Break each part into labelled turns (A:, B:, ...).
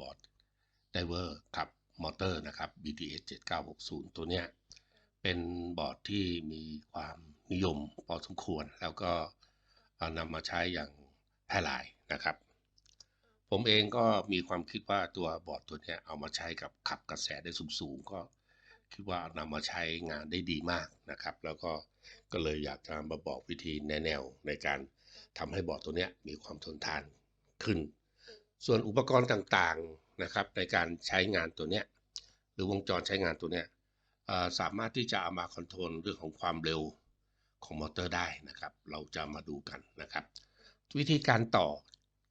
A: บอร์ดไดเวอร์ขับมอเตอร์นะครับ BTS 7960 ตัวเนี้ยเป็นบอร์ดที่มีความนิยมพอสมควร แล้วก็นำมาใช้อย่างแพร่หลายนะครับ ผมเองก็มีความคิดว่าตัวบอร์ดตัวเนี้ยเอามาใช้กับขับกระแสได้สูงๆ ก็คิดว่านำมาใช้งานได้ดีมากนะครับ แล้วก็ก็เลยอยากจะมาบอกวิธีแนวในการทำให้บอร์ดตัวเนี้ยมีความทนทานขึ้น ส่วนอุปกรณ์ต่างๆนะครับในการใช้งานตัวเนี้ยหรือวงจรใช้งานตัวเนี้ยสามารถที่จะเอามาคอนโทรลเรื่องของความเร็วของมอเตอร์ได้นะครับ เราจะมาดูกันนะครับ วิธีการต่อ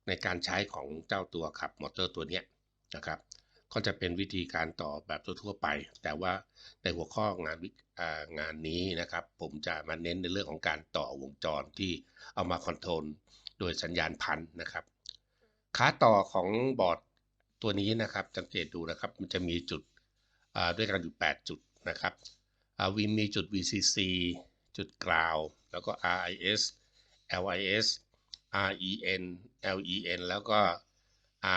A: ในการใช้ของเจ้าตัวขับมอเตอร์ตัวเนี้ยนะครับ ก็จะเป็นวิธีการต่อแบบทั่วๆไป แต่ว่าในหัวข้องานวิอ่างานนี้นะครับ ผมจะมาเน้นในเรื่องของการต่อวงจรที่เอามาคอนโทรลโดยสัญญาณพันนะครับ ขาต่อของบอร์ดตัวนี้นะครับสังเกตดูนะครับมันจะมีจุดด้วยกันอยู่ 8 จุดนะครับวิมีจุด VCC จุดกราวแล้วก็ RIS LIS REN LEN แล้วก็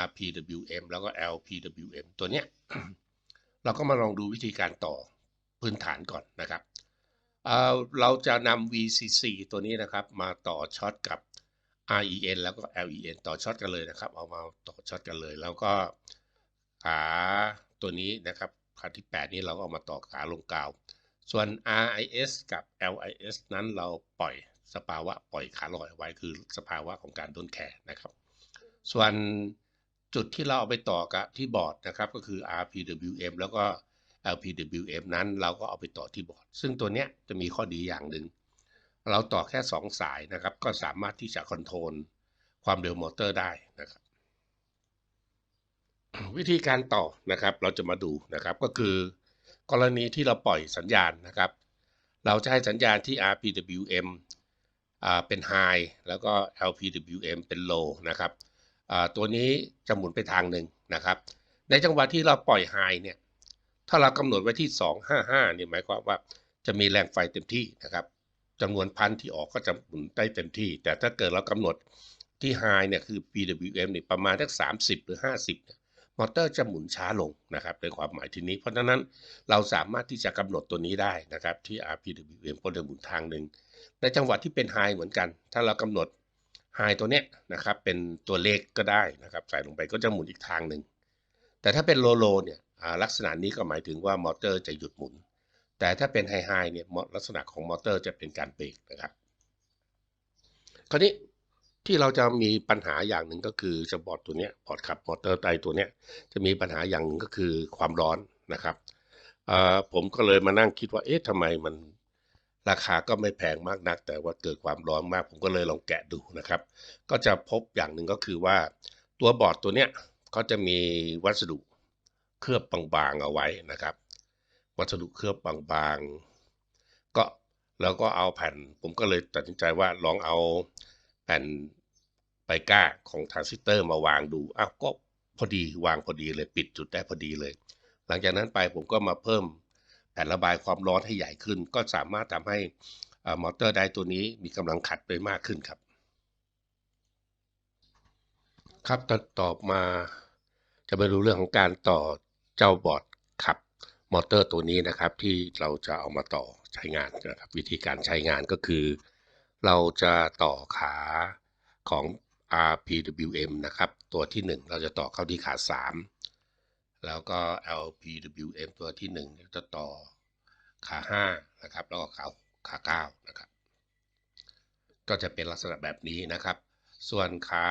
A: RPWM แล้วก็ LPWM ตัวเนี้ยเราก็มาลองดูวิธีการต่อพื้นฐานก่อนนะครับเเราจะนำ VCC ตัวนี้นะครับมาต่อช็อตกับ REN แล้วก็ LEN ต่อช็อตกันเลยนะครับ เอามาต่อช็อตกันเลย แล้วก็ขาตัวนี้นะครับขาที่ 8 นี้เราก็เอามาต่อขาลงกาว ส่วน RIS กับ LIS นั้นเราปล่อยสภาวะปล่อยขาลอยไว้คือสภาวะของการโดนแขนนะครับ ส่วนจุดที่เราเอาไปต่อกับที่บอร์ดนะครับก็คือ RPWM แล้วก็ LPWM นั้นเราก็เอาไปต่อที่บอร์ด ซึ่งตัวเนี้ยจะมีข้อดีอย่างหนึ่ง เราต่อแค่ 2 สายนะครับ ก็สามารถที่จะคอนโทรลความเร็วมอเตอร์ได้นะครับ วิธีการต่อนะครับ เราจะมาดูนะครับก็คือกรณีที่เราปล่อยสัญญาณนะครับ เราจะให้สัญญาณที่ RPWM อ่าเป็น High แล้วก็ LPWM เป็น Low นะครับอ่าตัวนี้จะหมุนไปทางหนึ่งนะครับ ในจังหวะที่เราปล่อย High เนี่ย ถ้าเรากำหนดไว้ที่ 255เนี่ยหมายความว่าจะมีแรงไฟเต็มที่นะครับ จำนวนพันที่ออกก็จะหมุนได้เต็มที่ แต่ถ้าเกิดเรากำหนดที่ High เนี่ยคือ PWM เนี่ยประมาณสัก30 หรือ 50เนี่ยมอเตอร์จะหมุนช้าลงนะครับในความหมายที่นี้ เพราะฉะนั้นเราสามารถที่จะกำหนดตัวนี้ได้นะครับที่ RPWM ก็จะหมุนทางหนึ่งในจังหวะที่เป็น High เหมือนกัน ถ้าเรากำหนด High ตัวเนี้ยนะครับเป็นตัวเลขก็ได้นะครับใส่ลงไปก็จะหมุนอีกทางหนึ่งแต่ถ้าเป็นโลโลเนี่ยลักษณะนี้ก็หมายถึงว่ามอเตอร์จะหยุดหมุน แต่ถ้าเป็นไฮไฮเนี่ยลักษณะของมอเตอร์จะเป็นการเบรกนะครับ คราวนี้ที่เราจะมีปัญหาอย่างหนึ่งก็คือจะบอร์ดตัวเนี้ยบอร์ดขับมอเตอร์ไตตัวเนี้ยจะมีปัญหาอย่างหนึ่งก็คือความร้อนนะครับผมก็เลยมานั่งคิดว่าเอ๊ะทำไมมันราคาก็ไม่แพงมากนัก แต่ว่าเกิดความร้อนมาก ผมก็เลยลองแกะดูนะครับ ก็จะพบอย่างหนึ่งก็คือว่า ตัวบอร์ดตัวเนี้ยเขาจะมีวัสดุเคลือบบางๆเอาไว้นะครับ วัสดุเคลือบบางๆ ก็แล้วก็เอาแผ่น ผมก็เลยตัดสินใจว่าลองเอาแผ่นไบก้าของทรานซิสเตอร์มาวางดู อ้าวก็พอดีวางพอดีเลยปิดจุดได้พอดีเลย หลังจากนั้นไปผมก็มาเพิ่มแผ่นระบายความร้อนให้ใหญ่ขึ้น ก็สามารถทำให้มอเตอร์ไดตัวนี้มีกำลังขัดไปมากขึ้นครับ ครับต่อต่อมาจะไปดูเรื่องของการต่อเจ้าบอร์ด มอเตอร์ตัวนี้นะครับที่เราจะเอามาต่อใช้งานนะครับ วิธีการใช้งานก็คือ เราจะต่อขาของ RPWM นะครับ ตัวที่ 1 เราจะต่อเข้าที่ขา 3 แล้วก็ LPWM ตัวที่ 1 จะต่อขา5นะครับแล้วก็ขาขา9นะครับ ก็จะเป็นลักษณะแบบนี้นะครับ ส่วนขา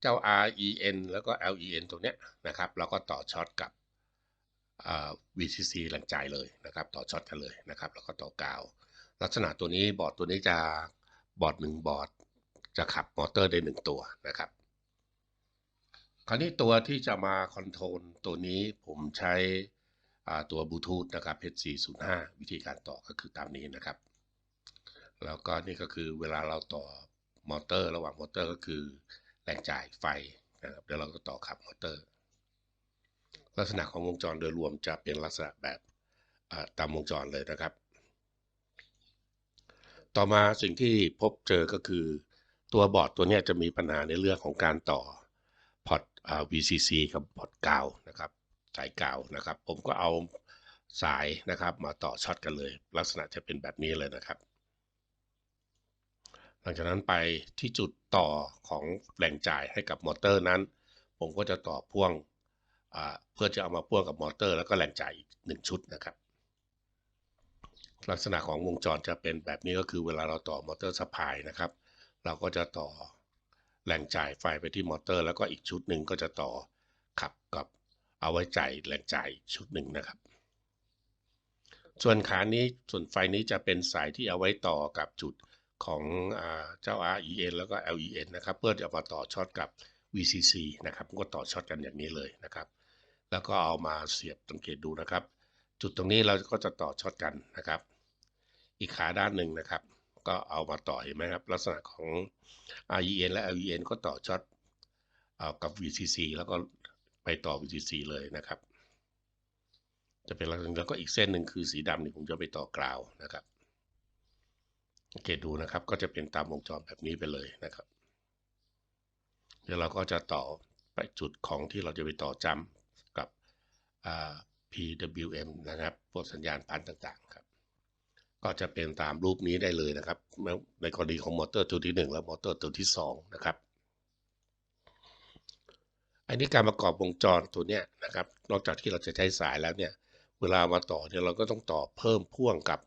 A: เจ้า REN แล้วก็ LEN ตรงเนี้ยนะครับ เราก็ต่อช็อตกับ VCC หลังจ่ายเลยนะครับ ต่อช็อตกันเลยนะครับ แล้วก็ต่อกาว ลักษณะตัวนี้บอร์ดตัวนี้จะบอร์ดหนึ่งบอร์ดจะขับมอเตอร์ได้หนึ่งตัวนะครับ คราวนี้ตัวที่จะมาคอนโทรลตัวนี้ผมใช้ตัวบลูทูธนะครับ H405 วิธีการต่อก็คือตามนี้นะครับ แล้วก็นี่ก็คือเวลาเราต่อมอเตอร์ ระหว่างมอเตอร์ก็คือแรงจ่ายไฟนะครับแล้วเราก็ต่อขับมอเตอร์ ลักษณะของวงจรโดยรวมจะเป็นลักษณะแบบตามวงจรเลยนะครับ ต่อมาสิ่งที่พบเจอก็คือ ตัวบอร์ดตัวนี้จะมีปัญหาในเรื่องของการต่อพอร์ต VCC กับบอร์ดกาวนะครับ สายกาวนะครับ ผมก็เอาสายนะครับมาต่อช็อตกันเลย ลักษณะจะเป็นแบบนี้เลยนะครับ หลังจากนั้นไปที่จุดต่อของแหล่งจ่ายให้กับมอเตอร์นั้น ผมก็จะต่อพ่วง เพื่อจะเอามาพ่วงกับมอเตอร์ แล้วก็แหล่งจ่ายอีกหนึ่งชุดนะครับ ลักษณะของวงจรจะเป็นแบบนี้ก็คือเวลาเราต่อมอเตอร์สปายนะครับ เราก็จะต่อแหล่งจ่ายไฟไปที่มอเตอร์ แล้วก็อีกชุดหนึ่งก็จะต่อขับกับเอาไว้จ่ายแหล่งจ่ายชุดหนึ่งนะครับ ส่วนขานี้ส่วนไฟนี้จะเป็นสายที่เอาไว้ต่อกับจุดของอเจ้า REN แล้วก็ LEN นะครับ เพื่อจะมาต่อช็อตกับ VCC นะครับก็ต่อช็อตกันอย่างนี้เลยนะครับ แล้วก็เอามาเสียบสังเกตดูนะครับ จุดตรงนี้เราก็จะต่อช็อตกันนะครับ อีกขาด้านหนึ่งนะครับ ก็เอามาต่อเห็นไหมครับลักษณะของ REN และ LEN ก็ต่อช็อตเอากับ VCC แล้วก็ไปต่อ VCC เลยนะครับ จะเป็นลักษณะแล้วก็อีกเส้นหนึ่งคือสีดำนี่ผมจะไปต่อกราวนะครับสังเกตดูนะครับก็จะเป็นตามวงจรแบบนี้ไปเลยนะครับ เดี๋ยวเราก็จะต่อไปจุดของที่เราจะไปต่อจำ PWM นะครับ พวกสัญญาณพันต่างๆครับ ก็จะเป็นตามรูปนี้ได้เลยนะครับ ในกรณีของมอเตอร์ตัวที่ 1 และมอเตอร์ตัวที่ 2 นะครับ อันนี้การประกอบวงจรตัวเนี้ยนะครับ นอกจากที่เราจะใช้สายแล้วเนี่ย เวลามาต่อเนี่ยเราก็ต้องต่อเพิ่มพ่วงกับ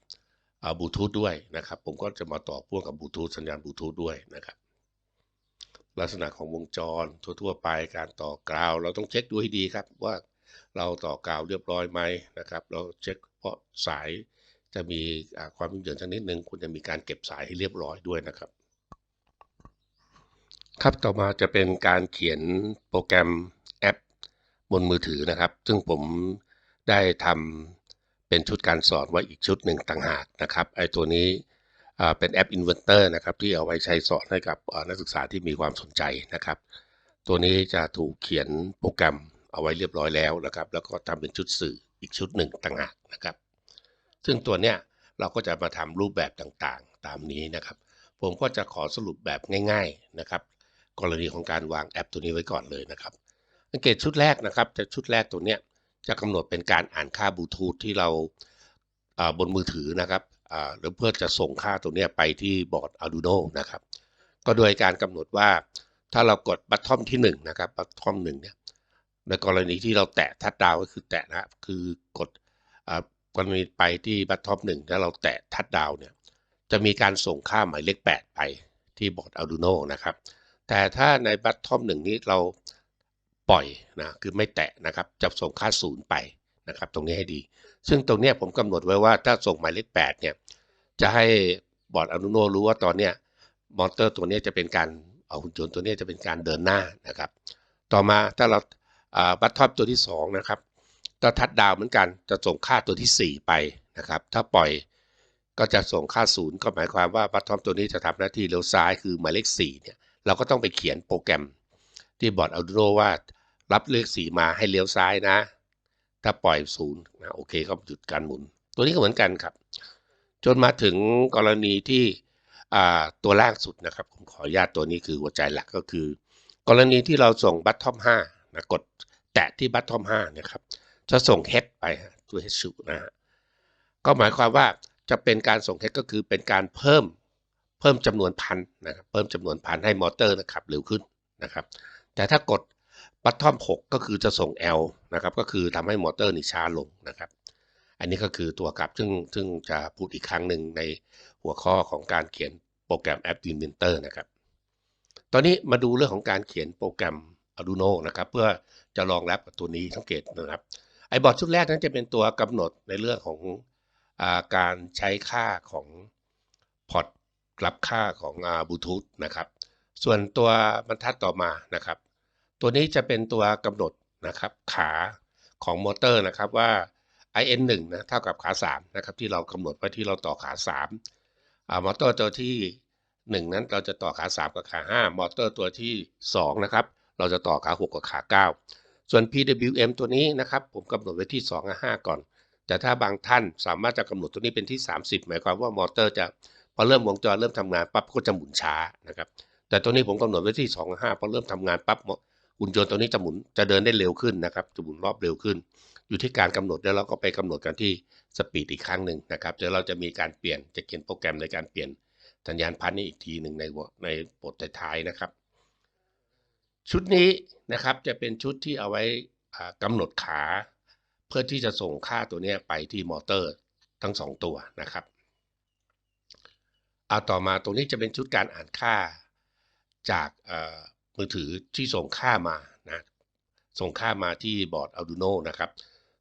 A: บลูทูธด้วยนะครับ ผมก็จะมาต่อพ่วงกับบลูทูธสัญญาณบลูทูธด้วยนะครับลักษณะของวงจรทั่ว ๆ ไปการต่อกราว เราต้องเช็คดูให้ดีครับว่า เราต่อกาวเรียบร้อยไหมนะครับ เราเช็คเพราะสายจะมีความยุ่งเหยิงชนิดหนึ่งคุณจะมีการเก็บสายให้เรียบร้อยด้วยนะครับ ครับต่อมาจะเป็นการเขียนโปรแกรมแอปบนมือถือนะครับ ซึ่งผมได้ทำเป็นชุดการสอนไว้อีกชุดหนึ่งต่างหากนะครับไอตัวนี้เป็นแอป Inventor นะครับที่เอาไว้ใช้สอนให้กับนักศึกษาที่มีความสนใจนะครับ ตัวนี้จะถูกเขียนโปรแกรม เอาไว้เรียบร้อยแล้วนะครับ แล้วก็ทำเป็นชุดสื่ออีกชุดหนึ่งต่างหากนะครับ ซึ่งตัวเนี้ยเราก็จะมาทำรูปแบบต่างๆ ตามนี้นะครับ ผมก็จะขอสรุปแบบง่ายๆนะครับ กรณีของการวางแอปตัวนี้ไว้ก่อนเลยนะครับสังเกตชุดแรกนะครับจะชุดแรกตัวเนี้ยจะกำหนดเป็นการอ่านค่าบลูทูธที่เราบนมือถือนะครับหรือเพื่อจะส่งค่าตัวนี้ไปที่บอร์ด Arduino นะครับ ก็โดยการกำหนดว่าถ้าเรากดบัตทอมที่1นะครับบัตทอมหนึ่งเนี่ย ในกรณีที่เราแตะทัดดาวก็คือแตะนะคือกดกรณีไปที่บัตท็อมหนึ่งแล้วเราแตะทัดดาวเนี่ยจะมีการส่งค่าหมายเลข 8 ไปที่บอร์ด Arduino นะครับ แต่ถ้าในบัตท็อมหนึ่งนี้เราปล่อยนะคือไม่แตะนะครับจะส่งค่าศูนย์ไปนะครับ ตรงนี้ให้ดี ซึ่งตรงนี้ผมกำหนดไว้ว่าถ้าส่งหมายเลข 8 เนี่ยจะให้บอร์ด Arduino รู้ว่าตอนเนี้ยมอเตอร์ตัวนี้จะเป็นการเอาหุ่นยนต์ตัวนี้จะเป็นการเดินหน้านะครับ ต่อมาถ้าเรา บัตทอปตัวที่ 2 นะครับถ้าทัดดาวเหมือนกันจะส่งค่าตัวที่ 4 ไปนะครับ ถ้าปล่อยก็จะส่งค่าศูนย์ก็หมายความว่าบัตทอปตัวนี้จะทำหน้าที่เลี้ยวซ้ายคือหมายเลข4เนี่ยเราก็ต้องไปเขียนโปรแกรม ที่บอร์ด Arduino ว่ารับเลข4มาให้เลี้ยวซ้ายนะ ถ้าปล่อยศูนย์นะโอเคก็หยุดการหมุน ตัวนี้ก็เหมือนกันครับ จนมาถึงกรณีที่ตัวล่างสุดนะครับผมขออนุญาตตัวนี้คือหัวใจหลักก็คือ กรณีที่เราส่งบัตทอม5 นะกดแตะที่บัตทอม5นะครับ จะส่งเฮดไปตัวเฮดสูนะฮะก็หมายความว่าจะเป็นการส่งเฮดก็คือเป็นการเพิ่มเพิ่มจำนวนพันนะครับเพิ่มจำนวนพันให้มอเตอร์นะครับเร็วขึ้นนะครับ แต่ถ้ากดบัตทอม6ก็คือจะส่ง L นะครับ ก็คือทำให้มอเตอร์นี่ช้าลงนะครับ อันนี้ก็คือตัวกลับซึ่งซึ่งจะพูดอีกครั้งหนึ่งในหัวข้อของการเขียนโปรแกรมแอป Inventor นะครับ ตอนนี้มาดูเรื่องของการเขียนโปรแกรม Arduino นะครับเพื่อจะรองรับตัวนี้สังเกตนะครับไอบอร์ดชุดแรกนั้นจะเป็นตัวกำหนดในเรื่องของอการใช้ค่าของพอร์ตรับค่าของบลูทูธนะครับ ส่วนตัวบรรทัดต่อมานะครับ ตัวนี้จะเป็นตัวกำหนดนะครับขาของมอเตอร์นะครับว่า IN1 นะเท่ากับขา3นะครับที่เรากำหนดไว้ที่เราต่อขา3อ่ามอเตอร์ตัวที่ 1 นั้นเราจะต่อขา 3 กับขา 5 มอเตอร์ตัวที่ 2 นะครับ เราจะต่อขา 6 กับขา 9 ส่วน PWM ตัวนี้นะครับผมกำหนดไว้ที่ 2 กับ 5 ก่อน แต่ถ้าบางท่านสามารถจะกำหนดตัวนี้เป็นที่ 30 หมายความว่ามอเตอร์จะพอเริ่มวงจรเริ่มทำงานปั๊บก็จะหมุนช้านะครับแต่ตัวนี้ผมกำหนดไว้ที่ 2 กับ 5 พอเริ่มทำงานปั๊บหุ่นยนต์ตัวนี้จะหมุนจะเดินได้เร็วขึ้นนะครับจะหมุนรอบเร็วขึ้น อยู่ที่การกำหนดแล้วเราก็ไปกำหนดกันที่สปีดอีกครั้งหนึ่งนะครับเดี๋ยวเราจะมีการเปลี่ยนจะเขียนโปรแกรมในการเปลี่ยนสัญญาณพันธุ์นี้อีกทีหนึ่งในในบทท้ายๆนะครับ ชุดนี้นะครับจะเป็นชุดที่เอาไว้กำหนดขา เพื่อที่จะส่งค่าตัวนี้ไปที่มอเตอร์ทั้งสองตัวนะครับเอาต่อมาตรงนี้จะเป็นชุดการอ่านค่าจากมือถือที่ส่งค่ามานะส่งค่ามาที่บอร์ด Arduino นะครับ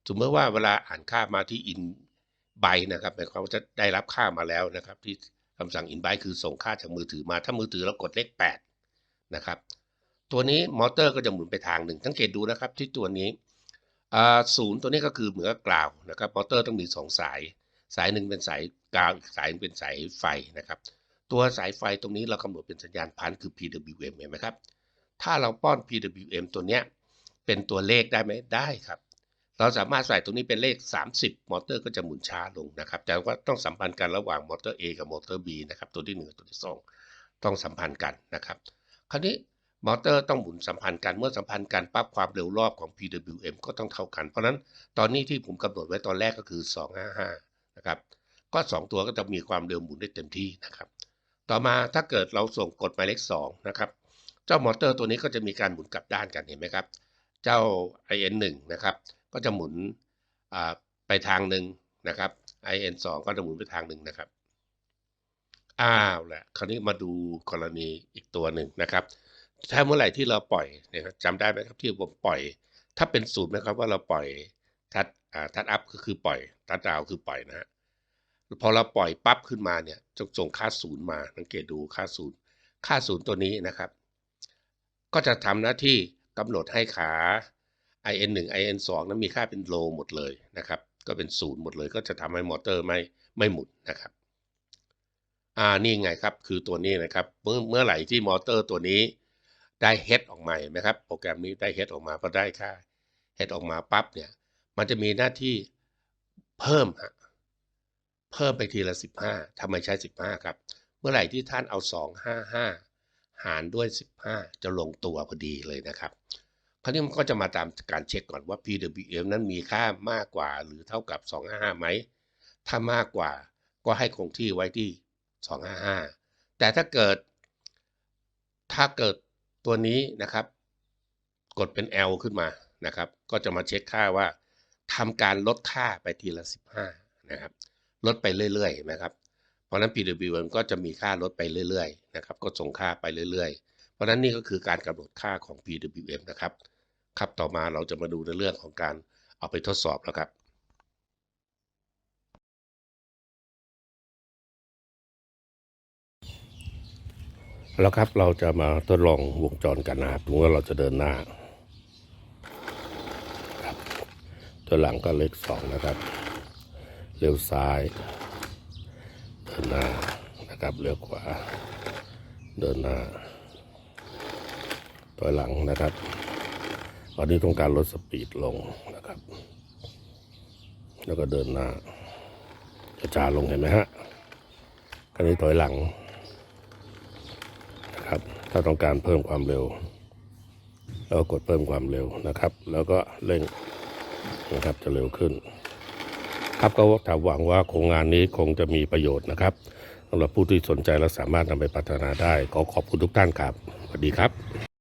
A: สมมติว่าเวลาอ่านค่ามาที่ in by นะครับหมายความว่าจะได้รับค่ามาแล้วนะครับ ที่คำสั่ง in by คือส่งค่าจากมือถือมาถ้ามือถือเรากดเลข8นะครับ ตัวนี้มอเตอร์ก็จะหมุนไปทางหนึ่งสังเกตดูนะครับที่ตัวนี้ศูนย์ตัวนี้ก็คือเหมือนกับกราวนะครับมอเตอร์ต้องมี 2 สาย สายหนึ่งเป็นสายกราวอีกสายนึงเป็นสายไฟนะครับ ตัวสายไฟตรงนี้เรากำหนดเป็นสัญญาณพันคือ PWM เห็นไหมครับ ถ้าเราป้อน PWM ตัวเนี้ยเป็นตัวเลขได้ไหมได้ครับ เราสามารถใส่ตรงนี้เป็นเลข 30 มอเตอร์ก็จะหมุนช้าลงนะครับ แต่ว่าต้องสัมพันธ์กันระหว่างมอเตอร์ A กับมอเตอร์ B นะครับ ตัวที่1กับตัวที่ 2 ต้องสัมพันธ์กันนะครับ คราวนี้ มอเตอร์ต้องหมุนสัมพันธ์กันเมื่อสัมพันธ์กันปั๊บความเร็วรอบของ PWM ก็ต้องเท่ากัน เพราะนั้นตอนนี้ที่ผมกำหนดไว้ตอนแรกก็คือ 255 นะครับ ก็ 2 ตัวก็จะมีความเร็วหมุนได้เต็มที่นะครับ ต่อมาถ้าเกิดเราส่งกดหมายเลข2นะครับ เจ้ามอเตอร์ตัวนี้ก็จะมีการหมุนกลับด้านกันเห็นไหมครับ เจ้า IN1 นะครับ ก็จะหมุนไปทางหนึ่งนะครับ IN2 ก็จะหมุนไปทางหนึ่งนะครับ อ้าวแหละ คราวนี้มาดูกรณีอีกตัวหนึ่งนะครับ ถ้าเมื่อไหร่ที่เราปล่อยนะครับจำได้ไหมครับที่ผมปล่อย ถ้าเป็นสูตรนะครับว่าเราปล่อยทัดอ่าทัดอัพก็คือปล่อยทัดดาวคือปล่อยนะฮะพอเราปล่อยปั๊บขึ้นมาเนี่ยจะส่งค่าศูนย์มาสังเกตดูค่าศูนย์ค่าศูนย์ตัวนี้นะครับ ก็จะทำหน้าที่กำหนดให้ขา IN1 IN2 นั้นมีค่าเป็นโลหมดเลยนะครับ ก็เป็นศูนย์หมดเลย ก็จะทำให้มอเตอร์ไม่ไม่หมุนนะครับอ่านี่ไงครับคือตัวนี้นะครับ เมื่อเมื่อไหร่ที่มอเตอร์ตัวนี้ ได้เฮดออกมาเห็นไหมครับ โปรแกรมนี้ได้เฮดออกมาพอได้ค่าเฮดออกมาปั๊บเนี่ย มันจะมีหน้าที่เพิ่มฮะเพิ่มไปทีละ 15ทำไมใช้ 15 ครับ เมื่อไหร่ที่ท่านเอา 255 หารด้วย 15 จะลงตัวพอดีเลยนะครับ คราวนี้มันก็จะมาตามการเช็คก่อนว่า PWM นั้นมีค่ามากกว่าหรือเท่ากับ 255 ไหม ถ้ามากกว่าก็ให้คงที่ไว้ที่ 255 แต่ถ้าเกิด ถ้าเกิด ตัวนี้นะครับ กดเป็น L ขึ้นมานะครับ ก็จะมาเช็คค่าว่าทำการลดค่าไปทีละ 15 นะครับ ลดไปเรื่อยๆนะครับ เพราะนั้น PWM ก็จะมีค่าลดไปเรื่อยๆนะครับ ก็ส่งค่าไปเรื่อยๆ เพราะฉะนั้นนี่ก็คือการกำหนดค่าของ PWM นะครับ ครับต่อมาเราจะมาดูในเรื่องของการเอาไปทดสอบแล้วครับ แล้วครับเราจะมาทดลองวงจรกันนะครับถึงว่าเราจะเดินหน้าครับตัวหลังก็เลขสองนะครับเลี้ยวซ้าย เดินหน้านะครับเลี้ยวขวา เดินหน้าตัวหลังนะครับวันนี้ต้องการลดสปีดลงนะครับ แล้วก็เดินหน้าช้าลงเห็นไหมฮะคันนี้ถอยหลัง ถ้าต้องการเพิ่มความเร็วเรากดเพิ่มความเร็วนะครับ แล้วก็เร่งนะครับจะเร็วขึ้น ครับก็ถามหวังว่าโครงงานนี้คงจะมีประโยชน์นะครับสำหรับผู้ที่สนใจและสามารถนำไปพัฒนาได้ขอขอบคุณทุกท่านครับสวัสดีครับ